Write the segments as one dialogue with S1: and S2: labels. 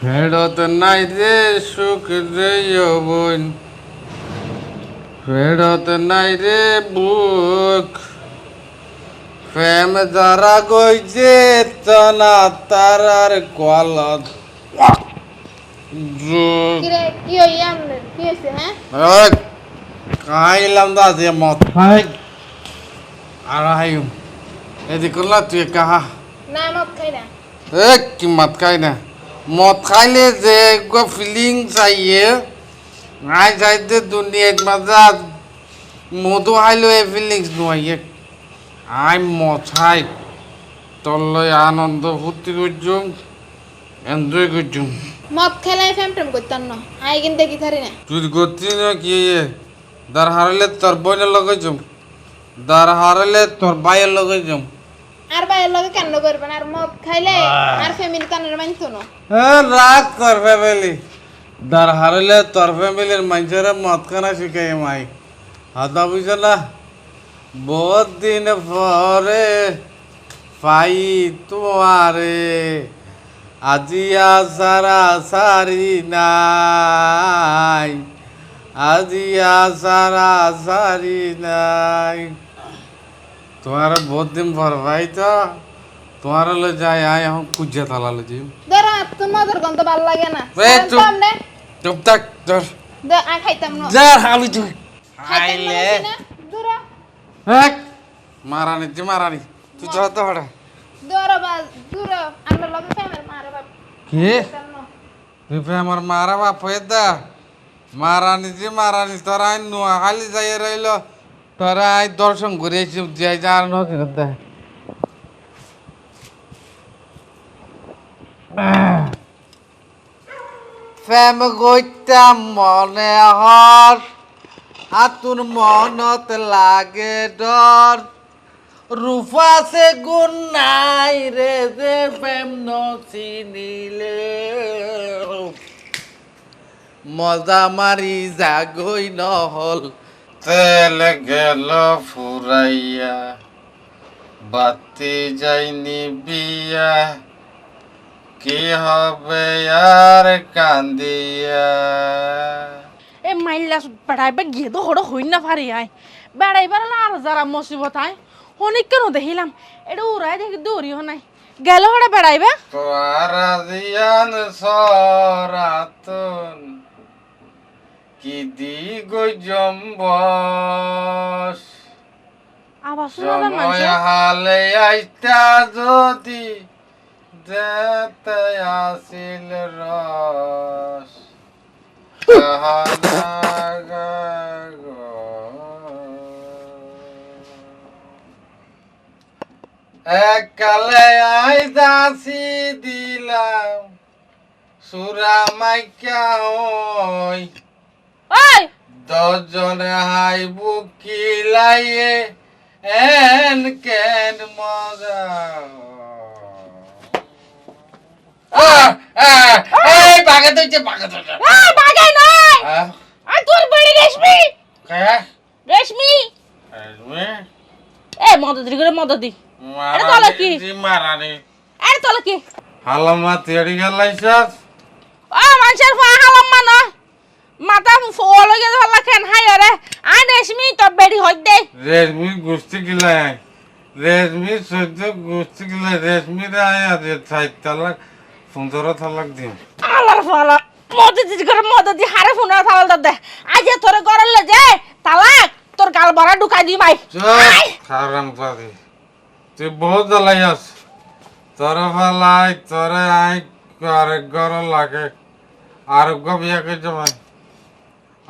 S1: ফেরত নাই রে সুখ রে বোন ফেরত নাই রে বুক। প্রেম যারা গইছে তনা তারার কলত
S2: কিরে কি হই আমনের কি হইছে হ্যাঁ?
S1: খাইলাম দা যে আর এদিক করলা তুই কাহা?
S2: না মদ খাই না।
S1: এ কি মদ খাই না? মদ খাইলে যে ফিলিং চাইয়ে আই যাইতে দুনিয়াত মাজা মধু খাইলো এই ফিলিংস নোয়াইয়ে। আই মদ খাই তল্লই আনন্দ ফুর্তি করছুম এনজয় করছুম
S2: মদ খেলে ফেম টেম করতাম না আই কিন্তু দেখি থারি না।
S1: তুই গতি না কি দার হারাইলে তোর বইনের লগে যাম দার হারাইলে তোর বাইয়ের লগে যাম
S2: আর বাইরের লগে কেন করবেন? আর মদ খাইলে আর ফ্যামিলি তানের মানতো না।
S1: হ্যাঁ রাগ তোর ফ্যামিলি দার হারাইলে তোর ফ্যামিলির মানুষের মদ খানা শিখাই মাই। হাতা বুঝ না বহুত দিন পরে পাই তোমারে। আজিয়া সারা সারি নাই। আজিয়া সারা সারি নাই। তোমার বহুত দিন পর ভাই তো। তোমার লো যাই আয় এখন কুজা থালা লো যাই
S2: ধরো তো মদের গন্ধ ভালো লাগে না।
S1: চুপ। চুপ থাক তোর
S2: দে আই খাইতাম না।
S1: যা হালু তুই
S2: না দূরা
S1: হ্যাঁ। মারানি তুই মারানি। তুই যত হড়া
S2: দূরা বা দূরা আমরা লগে ফ্যামিলি মারে বাপ।
S1: কি? তুই আমার মারা বাপ হয়ে দা মারানি যে মারানি তোরা আই নোয়া খালি যাই রইল। তোরা আই দর্শন করে যাই যার নদী দা প্রেম গইতাম মনে হর, আতুর মনত লাগে ডর। রূপা সে গুণ নাই রে যে প্রেম নচিনিলে। মজা মারি জাগই নহল তেল গেল ফুরাইয়া বাতি যাইনি বিয়া। কি হবে আর কান্দিয়া?
S3: এ মাইল্লা বেড়াইবে গিয়ে তো হড়ো হই না পারি আয় বেড়াইবার আর যারা মুসিবত আয় অনেক কেন দেখিলাম? এটা উড়াই দেখি দৌড়িও নাই। গেল হড়ে বেড়াইবে?
S1: তোরা দিয়ান সরাতন। কি দি গই জম্বস
S3: আবার শোনা যায়
S1: সময় হালে আইতা যদি দেতে আসিল রস গো। আই দাসি দিলাম সুরা মাইকা হই
S3: ওই
S1: দশজনে হাই বুকিলাইয়ে এন কেন মজা? এই বাগে তুইছে বাগে তুইছে
S3: আ বাগাই নাই! আ তোর বড়ি রেশমি?
S1: কে?
S3: রেশমি?
S1: এসমে?
S3: এ মদত দি করে মদত দি। এটা তো
S1: মারানি
S3: কি?
S1: দি মারানি।
S3: আরে তোর কি?
S1: হালামা তেড়ি গেলাইছাস
S3: ও মানুষের ফা হালাম মানা মাথা ফলো গে ধরলা কেন হাই রে আই রেশমি তোর বেড়ি হই দে।
S1: রেশমি গুস্তি গিলাই রেশমি সহ্য গুস্তি গিলাই রেশমি রে আয়া যে ষাট তালাক পনেরো তালাক দিম
S3: আলার ফালা মদত দি করে মদত দি হারে ফোন থালাল দে আজ তোর গরলে যে তালাক তোর গাল বড়া ঢুকাই দি মাই!
S1: খারাম পারি তুই বহুত জ্বালাই আস তোর ফালাই তোরে আই আরেক ঘর লাগে। আরোগ্য বিয়া করে যাবাই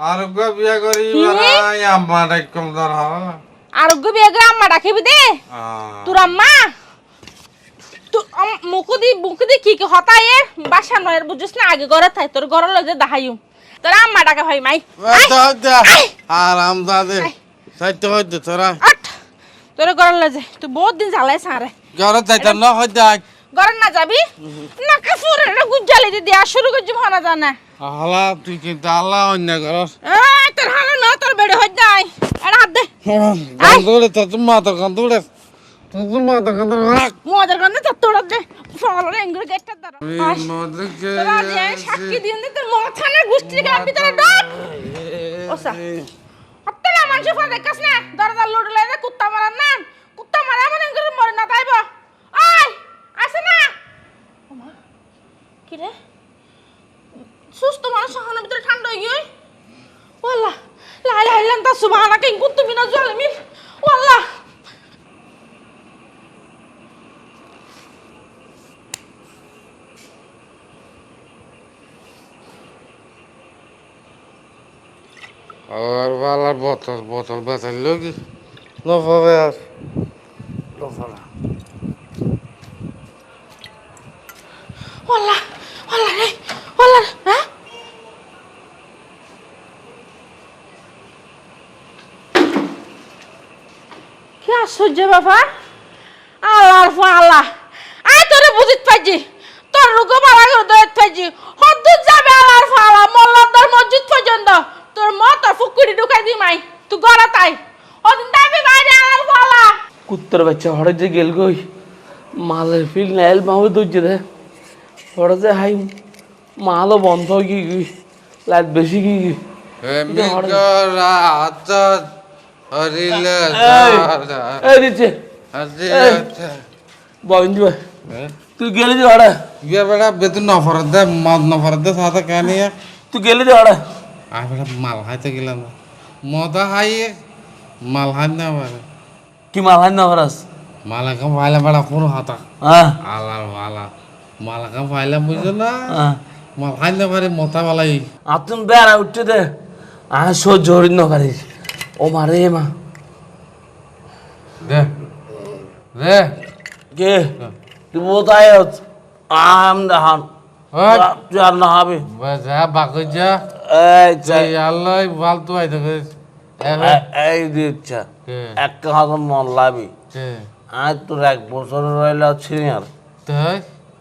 S1: আরোগ্য বিয়া করি
S3: কি?
S1: বেড়াই আমার একদম ধর হওয়া
S3: আরোগ্য বিয়ে করে আম্মা ডাকিবি দে। তোর আম্মা? তুই মুখু দি মুখু দি কি কি হতায়ে বাসা নয়ের বুঝিস না আগে ঘরে থাই তোর ঘর লগে দেখাইম তোর আম্মা ডাকা ভাই মাই!
S1: আরাম দাদে! সাইতে হইতে তোরা।
S3: তোর ঘর লগে তুই বহুত দিন জ্বালাই সারে
S1: ঘরে যাইতে ন হইতে
S3: ঘরে না যাবি? না কাফুরে রে গুজ্জালি দি দিয়া শুরু করছি ভানা জানা।
S1: হালা তুই কিন্তু আল্লাহ অন্য
S3: এই তোর হালা না তোর বেড়ে হই যাই এটা হাত দে।
S1: গন্ধুড়ে তো তোমার তো গন্ধুড়ে তুই তো মাথা কথা রাখ
S3: মজার গন্ধে তো তোরা দে। ফলরে এঙ্গুলো গেটটা
S1: মদকে
S3: তোরা যে সাক্ষী দিন তোর মাথা না গুষ্টি গান ভিতরে ডাক ওসা হত্তেলা মানুষ না লুড়লে কুত্তা মারার নাম কুত্তা মারা মানে মরে না তাইব আয় আসে না ওমা, কি রে সুস্থ মানুষ সহনের ভিতরে ঠান্ডা হয়ে গিয়ে ওয়াল্লাহ লা ইলাহা ইল্লা আনতা সুবহানাকা ইন কুনতু মিনাজ জালিমিন ওয়াল্লাহ।
S1: আর বালার বোতল বোতল বাঁচাইলো কি? নফাবে আর নফালা
S3: ওয়াল্লাহ ওয়াল্লাহ রে ওয়াল্লাহ হ্যাঁ কি আশ্চর্য বাবা। আল্লাহর ফা আল্লাহ আই তোরে বুঝিত পাইছি তোর রুগো বালা করে দইত পাইছি হদ্দুর যাবে আল্লাহর ফা আল্লাহ মোল্লাদার মসজিদ পর্যন্ত। তোর ম তোর ফুকুরি ঢুকাই দি মাই। তুই গড়া তাই। ওদিন দাবি বাইরে আল্লাহর ফা আল্লাহ
S4: কুত্তর বাচ্চা হঠাৎ যে গেল গই মালের ফিল নাইল মাহবে দৌড়ছে দে হঠাৎ যে হাই মালও বন্ধ কি লাইট বেশি গিয়ে গই তুই গেলি যে
S1: ইয়ে বেড়া বেতন নফরত দে মদ নফরত দে সাথে কেন
S4: তুই গেলি যে
S1: আর বেড়া মাল হাইতে গেলাম না মদা হাইয়ে মাল হাই না বেড়া
S4: কি মাল হাই না হরাস
S1: মালাকা পাইলে বেড়া পুরো হাতা আলার ভালা মালাকা পাইলে বুঝছ না মাল হাই না পারে মতা বালাই
S4: আতুন বেড়া উঠছে দে আহ সহ্য হরিণ ন পারিস ও মারে মা
S1: দে দে
S4: কে তুই বোধ আম দেখান আর না হবে
S1: যা বাকি যা
S4: এই চাই
S1: আল্লাহ ফালতু আইতে
S4: এই দিচ্ছে একটা হাত মন লাবি আজ তোর এক বছর রইল আর
S1: তাই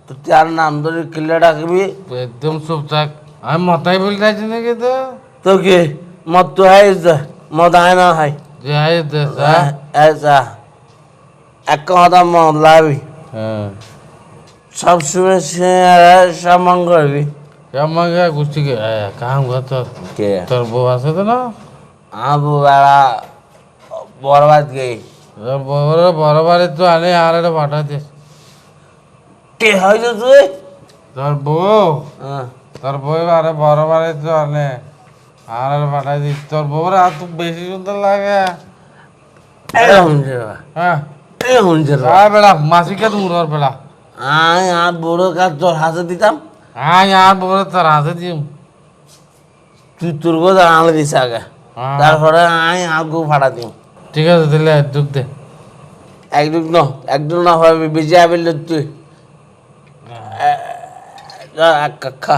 S4: তো তার নাম ধরে কিলে ডাকবি
S1: একদম চুপ থাক আমি মতাই বলে যাচ্ছি নাকি তো
S4: তো কি মদ তো হাই যা মদ হাই না হাই
S1: যে আই দে যা
S4: এই যা এক মন লাবি
S1: হ্যাঁ
S4: সবসময় সে সামান করবি
S1: আমাকে গুষ্টি কে কাম কর তোর
S4: কে
S1: তোর বউ আছে তো না
S4: আবু বেড়া বরবাদ
S1: তোর বউর বড় বাড়ি তো আনে আর একটা পাঠা দিস
S4: কে হয়েছে তুই
S1: তোর বউ
S4: হ্যাঁ
S1: তোর বউ আরে বড় বাড়ি তো আনে আর একটা পাঠা দিস তোর বউর আর তো বেশি সুন্দর লাগে
S4: এই হুঁজে
S1: হ্যাঁ
S4: এই হুঁজে
S1: আর বেড়া মাসিকে দূর বেড়া
S4: আর বড় কাজ তোর হাতে দিতাম
S1: আয় আর বউর তোর হাতে দিম
S4: তুই তোর কথা আনলে দিস আগে
S1: হ্যাঁ।
S4: তারপরে আয় আর গু ফাটা দিম
S1: ঠিক আছে তাহলে দুঃখ দে
S4: একদম ন একদম না হবে বেজে আবিল তুই এক খা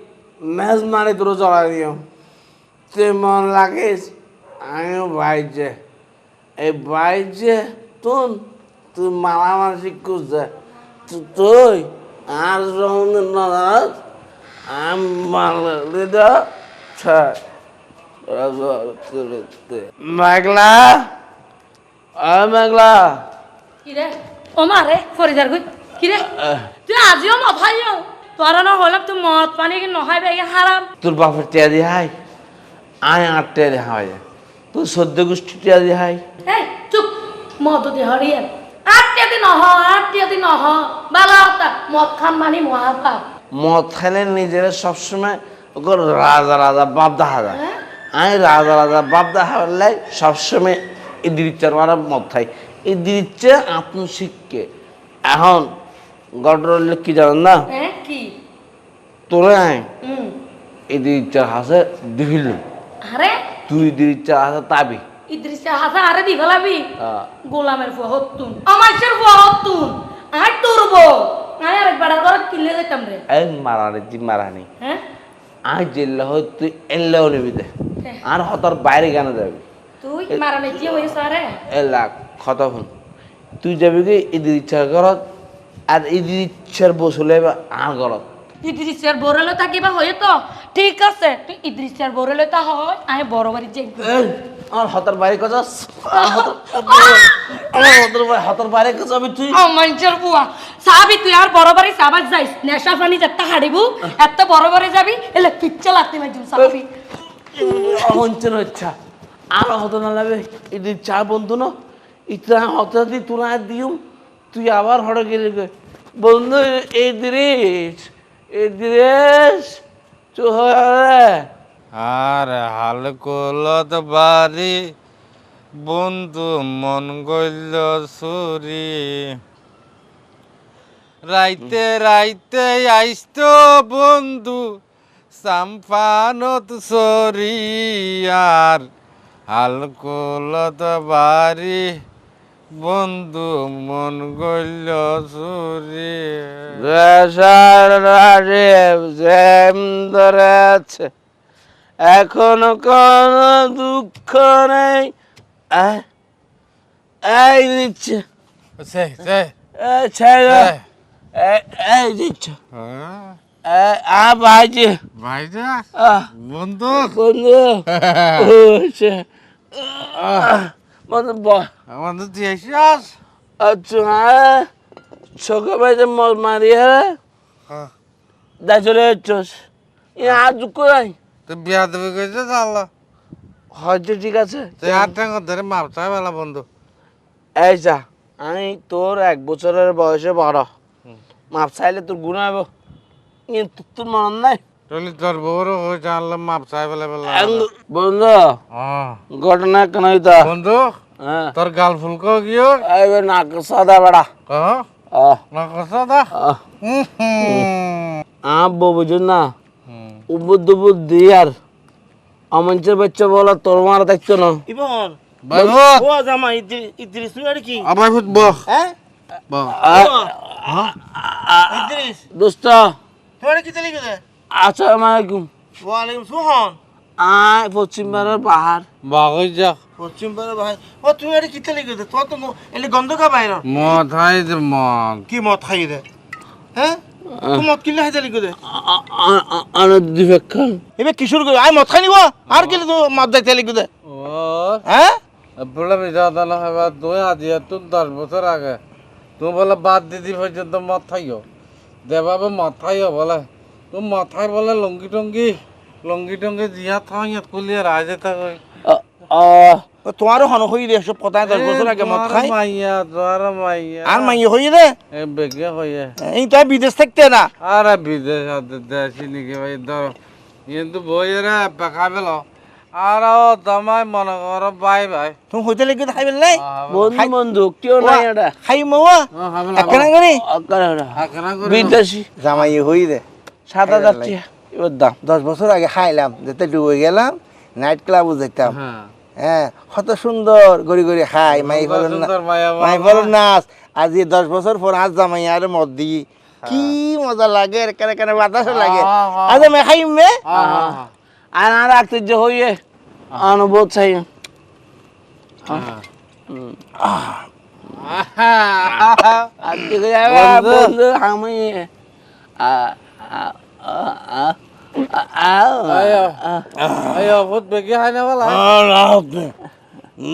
S4: ম্যাচ মারে তোর চলা দিও। তুই মন লাগিস আমিও বাইছে এই বাইছে তুন তুই মানসিক করছে তুই আর রহমান নদাস আমি মালা দিদা মেঘলা আ মেঘলা।
S5: কিরে? ও মা রে ফরিদার গই কিরে? তুই আজিও মদ খাইও তোর না হলাম তুই মদ পানি কি নহাই বেগে হারাম?
S4: তোর বাপের টিয়া দি হাই? আয় আট টিয়া দি হাই তোর সদ্য গোষ্ঠী টিয়া দি হাই?
S5: এই চুপ! মদ দি হরিয়ে আটটিয়া দি নহ আটটিয়া দি নহ। বালা হতা মদ খাম মানি মহাপাপ।
S4: মদ খাইলে নিজের সবসময় ওকে রাজা রাজা বাপ দেখা যায়। আমি রাজা রাজা বাপ দেখা লাই সবসময় এই দিরিচার মারা মদ খাই এই দিরিচে আপনি শিখকে এখন গডর কি জানেন না?
S5: হ্যাঁ? কি
S4: তোরে আয়
S5: হুম
S4: হাসে দিল
S5: আরে
S4: তুই দিরিচার হাসে তাবি
S5: ইদ্রিসা হাসা আরে দি ফেলাবি
S4: আহ,
S5: গোলামের ফুয়া হতুন আমাইশের ফুয়া হতুন আর যেতাম রে
S4: এই মারানি জি মারানি
S5: হ্যাঁ
S4: আজ হয় তুই এলেও নিবি দে আর হতর বাইরে কেন যাবি
S5: তুই মারা নেই হয়েছ আরে
S4: এলা কথা তুই যাবি কি ঈদের ইচ্ছা করত আর ঈদের ইচ্ছার বসলে আর করত
S5: ইদ্রিসের বড়লে থাকিবা হয়ে তো? ঠিক আছে তুই ইদ্রিসের বড়লে তা হয়। আমি বড় বাড়ি যাই।
S4: আমার হতর বাইরে কজাস আমার হতর বাইরে হতর বাইরে কজাবি তুই।
S5: মঞ্চের বুয়া। সাবি তুই আর বড় বাড়ি সাবাজ যাইস। নেশা পানি যাত্তা হাড়িবু এত বড় বাড়ি যাবি এলে পিচ্চা লাগতে মাঝুম সাবি।
S4: অমঞ্চের ইচ্ছা আর হত না লাগে ঈদের চা বন্ধু না। হত দি তোরা দিউম তুই আবার হড়ে গেলি গে। বন্ধু এই দিরিস এই দিরিস চুহরে।
S1: আর হাল কলত বাড়ি, বন্ধু মন গইল সুরি রাইতে রাইতে আইস্ত বন্ধু সাম্পানত সরি আর হাল কলত বাড়ি বন্ধু মন গইল সুরি
S4: ধরেছে। এখনও কোন দুঃখ নেই। এই দিচ্ছে। এই
S1: হ্যাঁ।
S4: দিচ্ছে আ ভাইজি
S1: বন্ধু?
S4: বন্ধু। আহ,
S1: আমাদের তুই এসিস
S4: আচ্ছা হ্যাঁ। ছোকে ভাইতে মল মারিয়ে
S1: হ্যাঁ।
S4: দাই চলে যাচ্ছস। ই আর দুঃখ নাই
S1: তুই বিয়া দেবে কইছে আল্লাহ
S4: হয়তো ঠিক আছে।
S1: তুই হাত টাঙ্গ ধরে মাপ চাই বেলা বন্ধু।
S4: এই যা আমি তোর এক বছরের বয়সে বড়। মাপ চাইলে তোর গুণ হইব কিন্তু তোর মন নাই।
S1: তুই তোর বউরও হয়ে জানলে মাপ চাই বেলা
S4: বন্ধু
S1: হ্যাঁ।
S4: ঘটনা কেন হইতা
S1: বন্ধু
S4: হ্যাঁ।
S1: তোর গাল ফুলকো গিয়ে?
S4: এইবার নাক সাদা বেড়া।
S1: কহ
S4: আহ
S1: না কসা দা
S4: আহ
S1: হুম হুম
S4: আব্বু বুঝুন না উবুদ উবুদ দি আর বাচ্চা বলা তোর মারা দেখছ না।
S6: ইবন ও জামা ইদ্রিস তুই আর কি?
S1: আবাইভূত বহ।
S6: হ্যাঁ
S1: বহ।
S6: ইদ্রিস।
S4: দোস্ত
S6: তুই কি চলি গেলে
S4: আসসালামু আলাইকুম
S6: ওয়ালাইকুম সুহান
S4: আয় পশ্চিম বারের পাহাড়
S1: বাগই যা
S6: পশ্চিম পারে ভাই ও তুই আর কি চলি গেলে তোর তো এলি গন্ধ কা বাইর
S1: মদ হাই যে মদ।
S6: কি মদ খাই রে হ্যাঁ? তুই মদ কিনলে হাই চলি গেলে
S4: অনদিবেক্ষণ
S6: এবার কিশোর মদ খাই নিব। আর কি তুই মদ
S1: ও।
S6: হ্যাঁ?
S1: বলে বিজা হবা দশ বছর আগে। তুই বলে বাদ দিদি পর্যন্ত মদ খাইও। দেবাবে মদ খাইও বলে। মাথায় বলে লঙ্গি টঙ্গি লঙ্গি টঙ্গি জিয়া থাইয়া কুলিয়ে রাজে থাকই
S6: তোমারও হন হই রে সব কথা দশ বছর আগে মদ খাই।
S1: মাইয়া তোর মাইয়া।
S6: আর মাইয়ে হই রে
S1: বেগে হইয়ে
S6: এই তো বিদেশ থাকতে না?
S1: আরে বিদেশ দেশি নাকি ভাই ধর কিন্তু পেকা আর ও তোমায় মনে করো বাই বাই।
S6: তুমি হইতে লেগে খাই
S4: বন্ধু বন্ধু নাই এটা
S6: খাই মাওয়া একখানা করে
S4: বিদেশি
S6: জামাই হই রে
S4: সাত হাজার টিয়া এবার দাম
S6: দশ বছর আগে খাইলাম যেতে ডুবে গেলাম নাইট ক্লাবও যেতাম।
S1: হ্যাঁ।
S6: হ্যাঁ কত সুন্দর গড়ি গড়ি খাই মাই। মাই নাচ আজি। দশ বছর পর আজ জামাই আর মদ দি। কি মজা লাগে কেন কেন বাতাস লাগে।
S1: হ্যাঁ, হ্যাঁ।
S6: আজ আমি খাই মে
S4: আর আর রাখতে যে হইয়ে অনুভব চাই। আমি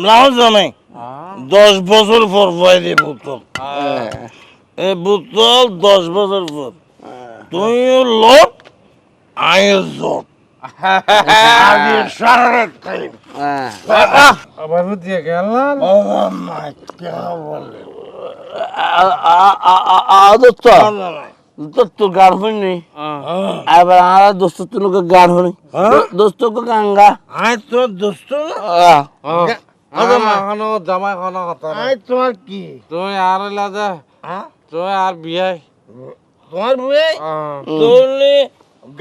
S6: নাও জামাই দশ বছর পর বাইরে বোতল এই বোতল দশ বছর পর। তুই লোট আয় জট
S1: আবার দিয়ে গেল
S4: দোস্ত গান হয়নি। এবার আর দোস্ত তুনুকে গান হয়নি। দোস্ত কো গাঙ্গা।
S6: আয় তোর দোস্ত।
S1: এখনও জামাই কথা
S6: আয় তোমার কি?
S1: তুই আর লাজা
S6: হ্যাঁ?
S1: তুই আর বিয়াই
S6: তোমার বউয়ে তোর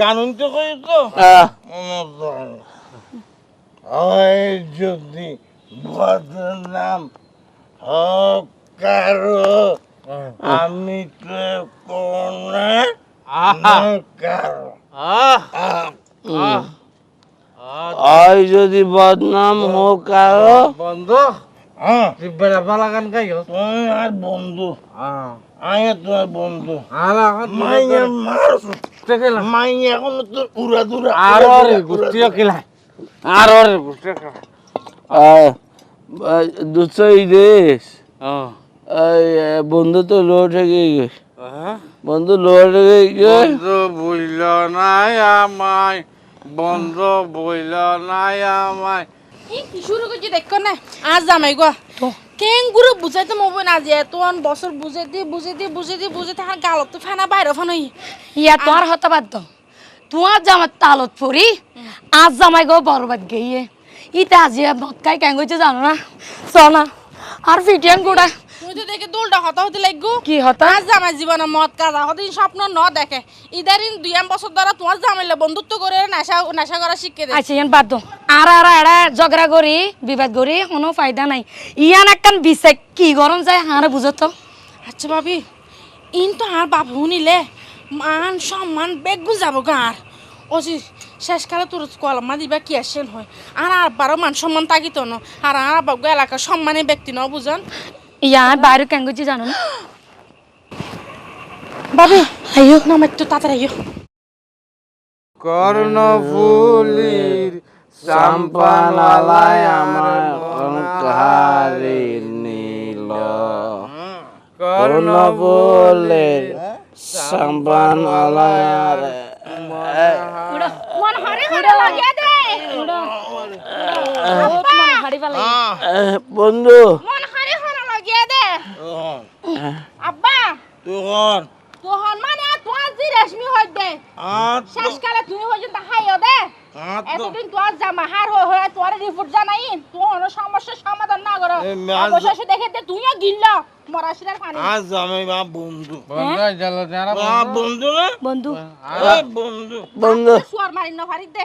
S6: গান তো কই তো? হয় যদি বদনাম হোক কারও আমি তো কোনে
S4: আই যদি বদনাম হোক কারও
S1: বন্ধু
S6: হ্যাঁ।
S1: বেড়া বালা গান
S6: তুমি আর বন্ধু। আমি আর বন্ধু।
S1: আর
S6: মাইয়া মারছ
S1: দেখলাম
S6: মাইয়া এখন তো উড়া দুরা।
S1: আর রে গুষ্টিও কিলাই আর রে গুষ্টিও কিলাই
S4: দুসই দেশ
S1: ও
S4: বন্ধু তো লোড হয়ে গেছে।
S1: হ্যাঁ?
S4: বন্ধু লোড হয়ে গেছে।
S1: বন্ধু বইল নাই আমায় বন্ধু বইল নাই আমায়।
S3: ই কি শুরু করছি দেখো না আজ জামাই গো কেন গুরু বুঝাইতে মবই না যে তোন বছর বুঝে দি বুঝে দি বুঝে দি বুঝে তাহার গালত তো ফেনা বাইরে ফানই
S5: ইয়া তোমার হতে বাধ্য। তোমার জামার তালত পরি আজ জামাই গো বরবাদ গিয়ে ইটা আজি মদ খাই কেন গেছে জানো না? আর ফিটিয়ান গোড়া
S3: তো দেখে দুলটা হতা হতে লাগবো?
S5: কি হতা?
S3: আজ জামাই জীবনে মদ কাজা হদিন স্বপ্ন ন দেখে। ইদারিন দুই আম বছর ধরে তোমার জামাইলে বন্ধুত্ব করে নেশা নেশা করা শিখে দে
S5: আচ্ছা ইয়ান বাদ। আর আর এড়া ঝগড়া করি বিবাদ করি কোনো ফায়দা নাই। ইয়ান একখান বিষয় কি গরম যায় হারে বুঝত
S3: আচ্ছা ভাবি ইন তো আর বাপ শুনিলে মান সম্মান বেগুন যাব গা আর। ওজি শেষকালে তোর কলমা দিবা কি আসেন হয়। আর আব্বারও মান সম্মান তাকিত ন। আর আর আব্বা এলাকার সম্মানী ব্যক্তি ন বুঝান।
S5: বাইরে কেন গেছে জানো না?
S3: ভাবি আইও নামাই তো তাড়াতাড়ি আইও
S1: কর্ণ ফুলির
S4: চাম্পানালায় আমার অহংকারে নীল। করুণ চাম্পানালায়
S3: মন হরে হরে লাগিয়ে দে।
S4: বন্ধু
S3: মন হরে হরে লাগিয়ে দে আব্বা!
S6: তখন
S3: তোহন মানে তোমার জি রেশমি হই দে। শেষকালে তুমি হই যে হাইও দে। এতদিন তোর জামা হার হয়ে হয়ে তোর রিপোর্ট জানাই। তোর সমস্যার সমাধান না করো। অবশেষে দেখে দে তুইও গিল্ল। মরাশিরার পানি।
S6: আজ আমি মা বন্ধু।
S1: বন্ধু জ্বালা যারা
S6: মা বন্ধু। না?
S5: বন্ধু।
S6: বন্ধু।
S4: বন্ধু।
S3: সুয়ার মারি না ফারিক দে।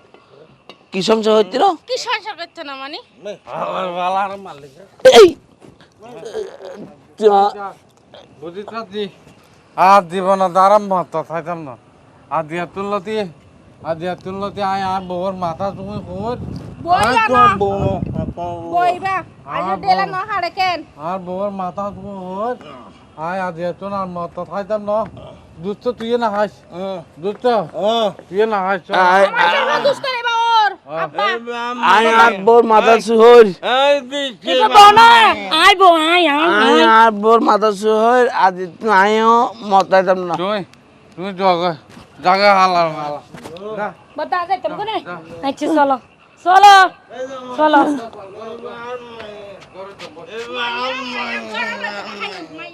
S4: কি সংসার হচ্ছে না কি সংসার
S3: করতে না মানে
S4: এই!
S1: বুঝি চাচ্ছি আর দিব না দাঁড়াম মাত্র খাইতাম না। আর দিয়া তুললতি আর দিয়া তুললতি আয় আর বউর মাথা তুমি
S3: কেন?
S1: আর বউর মাথা তুমি আয় আর দিয়া তুন আর মাত্র খাইতাম না। দুধ তো তুই না খাইস দুধ তো তুই না
S3: দুষ্ট
S4: আয় আর বোর মাথা সুহর
S5: আই বো আই আই
S4: আর বোর মাথা সুহর আজ আয়ও মতাইতাম না।
S1: তুই তুই জগা জাগা হালার হালা যা।
S5: বতা যাইতাম কোনে আচ্ছা চলো। চলো। চলো।